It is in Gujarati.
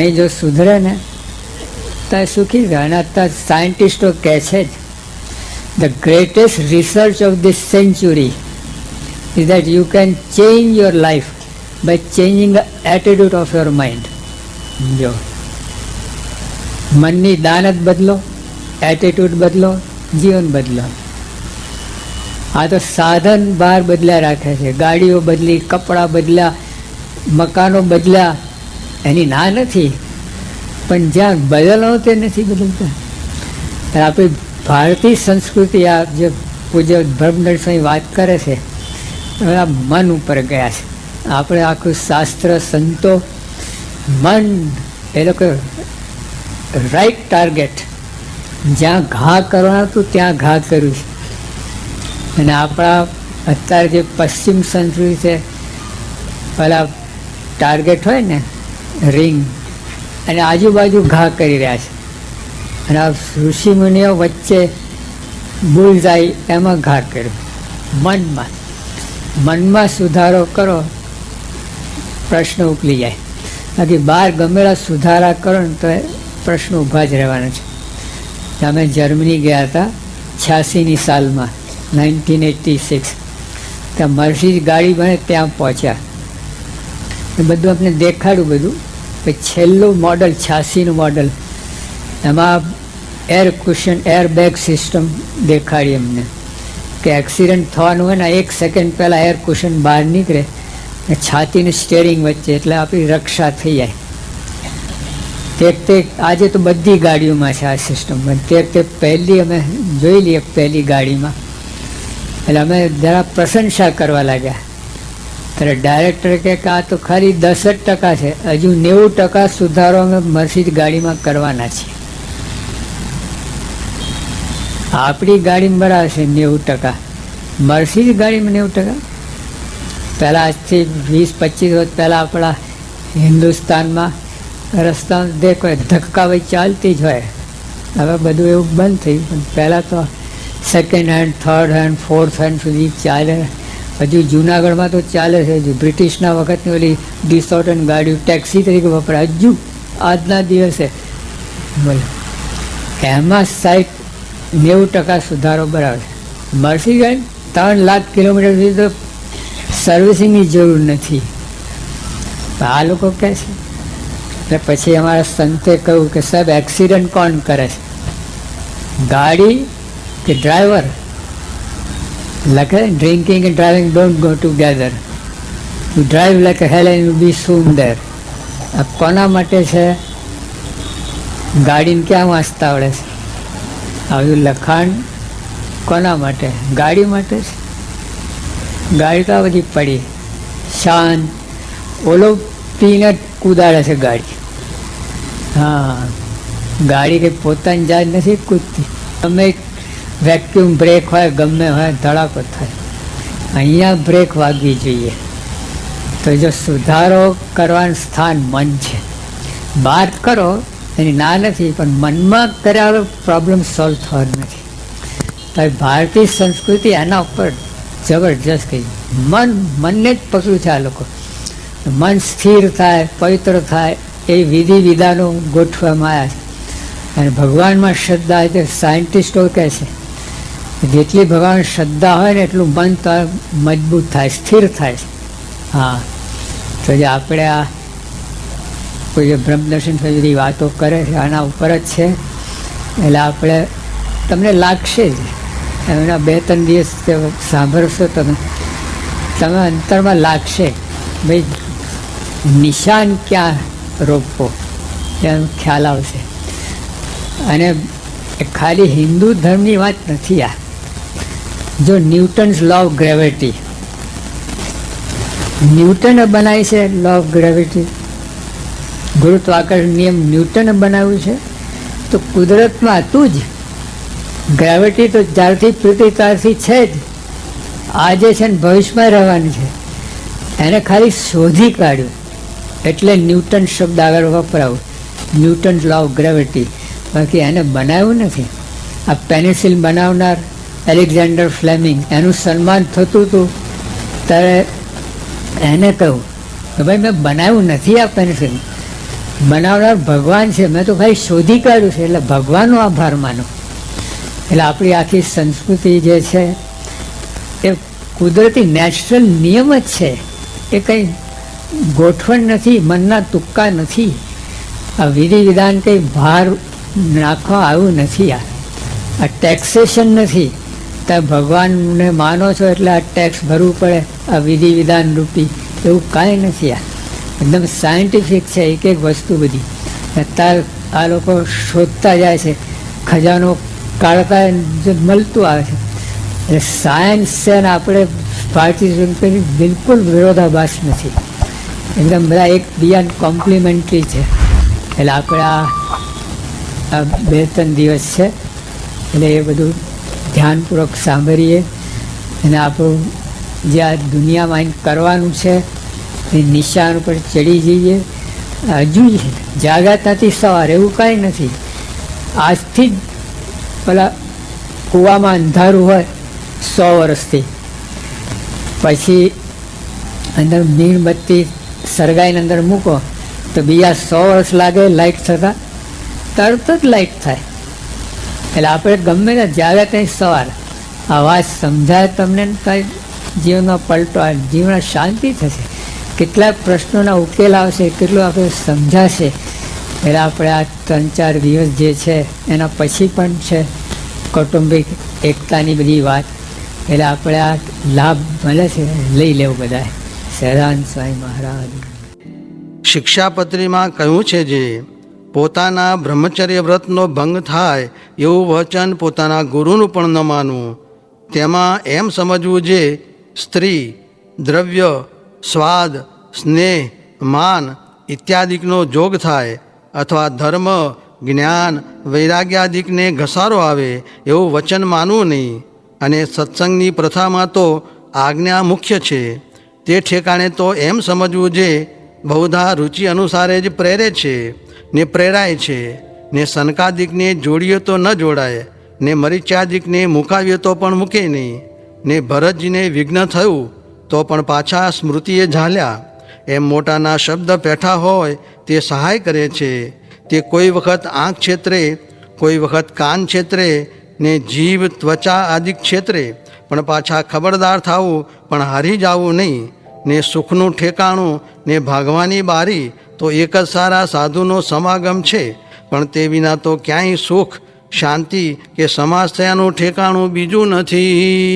અહીં જો સુધરે ને, તો સુખી અને અત્યારે સાયન્ટિસ્ટો કહે છે જ the greatest research of this century is that you can change your life by changing the attitude of your mind જો, મનની દાનત બદલો એટીટ્યુડ બદલો, જીવન બદલો. આ તો સાધન બહાર બદલ્યા રાખે છે. ગાડીઓ બદલી, કપડાં બદલ્યા, મકાનો બદલ્યા એની ના નથી. પણ જ્યાં બદલવાનું તે નથી બદલતા. આપણી ભારતીય સંસ્કૃતિ આ જે પૂજ્ય બ્રહ્મદંડ વાત કરે છે આ મન ઉપર ગયા છે. આપણે આખું શાસ્ત્ર, સંતો, મન, એ લોકો રાઈટ ટાર્ગેટ જ્યાં ઘા કરવાનું હતું, ત્યાં ઘા કર્યું છે. અને આપણા અત્યારે જે પશ્ચિમ સંસ્કૃતિ છે, પેલા ટાર્ગેટ હોય ને રિંગ અને આજુબાજુ ઘા કરી રહ્યા છે. અને આ ઋષિમુનિઓ વચ્ચે ભૂલ જાય એમાં ઘા કર્યો. મનમાં. મનમાં સુધારો કરો. પ્રશ્ન ઉકલી જાય. બાકી બહાર ગમેલા સુધારા કરો ને તો પ્રશ્ન ઊભા જ રહેવાના છે. અમે જર્મની ગયા હતા છ્યાસીની સાલમાં, નાઇન્ટીન એટી સિક્સ. ત્યાં મર્સિડ ગાડી બને ત્યાં પહોંચ્યા. એ બધું આપણે દેખાડ્યું બધું. છેલ્લું મોડલ છ્યાસીનું મોડલ એમાં air cushion air bag system દેખાડી અમને. કે એક્સિડન્ટ થવાનું હોય ને, એક સેકન્ડ પહેલાં એર કુશન બહાર નીકળે ને છાતીને સ્ટેરિંગ વચ્ચે, એટલે આપણી રક્ષા થઈ જાય. તે તે આજે તો બધી ગાડીઓમાં છે આ સિસ્ટમ પણ તે તે પહેલી અમે જોઈ લઈએ પહેલી ગાડીમાં. એટલે અમે જરા પ્રશંસા કરવા લાગ્યા. ત્યારે ડાયરેક્ટર કે આ તો ખાલી દસ જ ટકા છે. હજુ નેવું ટકા સુધારો અમે મર્સિડ ગાડીમાં કરવાના છીએ. આપણી ગાડીમાં બરાબર છે નેવું ટકા. મર્સિડ ગાડીમાં નેવું ટકા? પહેલાં આજથી વીસ, પચીસ વર્ષ પહેલાં આપણા હિન્દુસ્તાનમાં રસ્તા દેખો ધક્કા ભાઈ ચાલતી જ હોય. હવે બધું એવું બંધ થયું પણ પહેલાં તો second hand third hand fourth hand સુધી ચાલે. હજુ જુનાગઢમાં તો ચાલે છે. હજુ બ્રિટિશના વખતની ઓલી ડિસોર્ટન ગાડીઓ ટેક્સી તરીકે વપરાય. હજુ આજના દિવસે બોલો. એમાં સાહેબ નેવું ટકા સુધારો બરાબર છે. મર્સી ગાડી ત્રણ લાખ કિલોમીટર સુધી તો સર્વિસિંગની જરૂર નથી. આ લોકો કહે છે. એટલે પછી અમારા સંતે કહ્યું કે સાહેબ, એક્સિડન્ટ કોણ કરે છે? ગાડી કે ડ્રાઈવર? લખે drinking driving, don't go together. You drive drive a hell and you be soon there. આ કોના માટે છે? ગાડીને ક્યાં વાંચતા આવડે છે? આવ્યું લખાણ કોના માટે? ગાડી માટે છે? ગાડી તો બધી પડી. શાંત ઓલો પીને કુદાડે છે ગાડી. હા. ગાડી કંઈ પોતાની જાત નથી કૂદતી. ગમે વેક્યુમ બ્રેક હોય, ગમે હોય, ધડાકો થાય. અહીંયા બ્રેક વાગવી જોઈએ. તો જો સુધારો કરવાનું સ્થાન મન છે. વાત કરો, એની ના નથી, પણ મનમાં કર્યા પ્રોબ્લેમ સોલ્વ થવાનો નથી. તો ભારતીય સંસ્કૃતિ એના ઉપર જબરજસ્ત કહી મન, મનને જ પકડ્યું છે આ લોકો. મન સ્થિર થાય, પવિત્ર થાય, એ વિધિ વિધાનો ગોઠવામાં આવ્યા છે. અને ભગવાનમાં શ્રદ્ધા છે સાયન્ટિસ્ટો કહે છે જેટલી ભગવાન શ્રદ્ધા હોય ને એટલું મન તો મજબૂત થાય, સ્થિર થાય. હા. તો જે આપણે આ કોઈ જે બ્રહ્મદર્શન બધી વાતો કરે છે, આના ઉપર જ છે. એટલે આપણે તમને લાગશે જ. એમના બે ત્રણ દિવસ સાંભળશો તમે તમે અંતરમાં લાગશે. ભાઈ, નિશાન ક્યાં રોપવો એનો ખ્યાલ આવશે. અને ખાલી હિન્દુ ધર્મની વાત નથી આ. જો ન્યૂટન્સ લો ઓફ ગ્રેવિટી ન્યૂટને બનાવી છે લો ઓફ ગ્રેવિટી ગુરુત્વાકર્ષણ નિયમ ન્યૂટને બનાવ્યું છે. તો કુદરતમાં હતું જ ગ્રેવિટી તો જ્યારથી પૃથ્વી ત્યારથી છે જ, આજે છે ને ભવિષ્યમાં રહેવાની છે. એને ખાલી શોધી કાઢ્યું. એટલે ન્યૂટન શબ્દ આગળ વપરાવું ન્યૂટન લો ઓફ ગ્રેવિટી બાકી એને બનાવ્યું નથી. આ પેનિસિલ બનાવનાર એલેક્ઝાન્ડર ફ્લેમિંગ. એનું સન્માન થતું હતું. ત્યારે એને કહ્યું કે ભાઈ, મેં બનાવ્યું નથી આ પેન્સિલ. બનાવનાર ભગવાન છે. મેં તો ભાઈ શોધી કાઢ્યું છે. એટલે ભગવાનનો આભાર માનો. એટલે આપણી આખી સંસ્કૃતિ જે છે, એ કુદરતી નેચરલ નિયમ જ છે. એ કંઈ ગોઠવણ નથી, મનના તુક્કા નથી. આ વિધિ વિધાન કંઈ ભાર નાખવા આવ્યું નથી આ. આ ટેક્સેશન નથી. ત્યાં ભગવાનને માનો છો એટલે આ ટેક્સ ભરવું પડે, આ વિધિ વિધાન રૂપી. એવું કાંઈ નથી આ. એકદમ સાયન્ટિફિક છે, એક એક વસ્તુ બધી. અત્યારે આ લોકો શોધતા જાય છે, ખજાનો કાઢતા મળતું આવે છે. એટલે સાયન્સ છે ને આપણે પાર્ટિસિપેટ બિલકુલ વિરોધાભાસ નથી. એકદમ બધા એક બીજાને કોમ્પ્લિમેન્ટરી છે. એટલે આપણે આ બે ત્રણ દિવસ છે. એટલે એ બધું ધ્યાનપૂર્વક સાંભળીએ અને આપણું જે આ દુનિયામાં કરવાનું છે, એ નિશાન ઉપર ચડી જઈએ. હજુ જાગ્રતાથી સવાર એવું કાંઈ નથી. આજથી જ પેલા કૂવામાં અંધારું હોય સો વર્ષથી. પછી અંદર મીણબત્તી સળગાઈને અંદર મૂકો તો બીજા સો વર્ષ લાગે લાઇટ થતાં. તરત જ લાઇટ થાય. એટલે આપણે ગમે ને જ્યારે કંઈ સવાર. આ વાત સમજાય તમને કંઈ? જીવનનો પલટો જીવન શાંતિ થશે. કેટલાક પ્રશ્નોના ઉકેલ આવશે, કેટલું આપણે સમજાશે. એટલે આપણે આ ત્રણ ચાર દિવસ જે છે, એના પછી પણ છે કૌટુંબિક એકતાની બધી વાત. એટલે આપણે આ લાભ મળે છે, લઈ લેવું બધા સહેરાન સ્વામી મહારાજ. શિક્ષાપત્રીમાં કહ્યું છે જે પોતાના બ્રહ્મચર્ય વ્રતનો ભંગ થાય એવું વચન પોતાના ગુરુનું પણ ન માનવું તેમાં એમ સમજવું જે સ્ત્રી, દ્રવ્ય, સ્વાદ, સ્નેહ, માન ઇત્યાદિકનો જોગ થાય અથવા ધર્મ, જ્ઞાન, વૈરાગ્યાદિકને ઘસારો આવે એવું વચન માનવું નહીં. અને સત્સંગની પ્રથામાં તો આજ્ઞા મુખ્ય છે. તે ઠેકાણે તો એમ સમજવું જે બહુધા રુચિ અનુસારે જ પ્રેરે છે. ને પ્રેરાય છે, ને સનકાદિકને જોડીએ તો ન જોડાય, ને મરીચાદિકને મુકાવીએ તો પણ મૂકે નહીં, ને ભરતજીને વિઘ્ન થયું તો પણ પાછા સ્મૃતિએ ઝાલ્યા. એમ મોટાના શબ્દ પેઠા હોય તે સહાય કરે છે. તે કોઈ વખત આંખ ક્ષેત્રે કોઈ વખત કાન ક્ષેત્રે ને જીવ ત્વચા આદિ ક્ષેત્રે પણ પાછા ખબરદાર થવું પણ હારી જવું નહીં. ને સુખનું ઠેકાણું ને ભાગવાની બારી, તો એક જ સારા સાધુનો સમાગમ છે. પણ તે વિના તો ક્યાંય સુખ, શાંતિ કે સમાજ થયાનું ઠેકાણું બીજું નથી.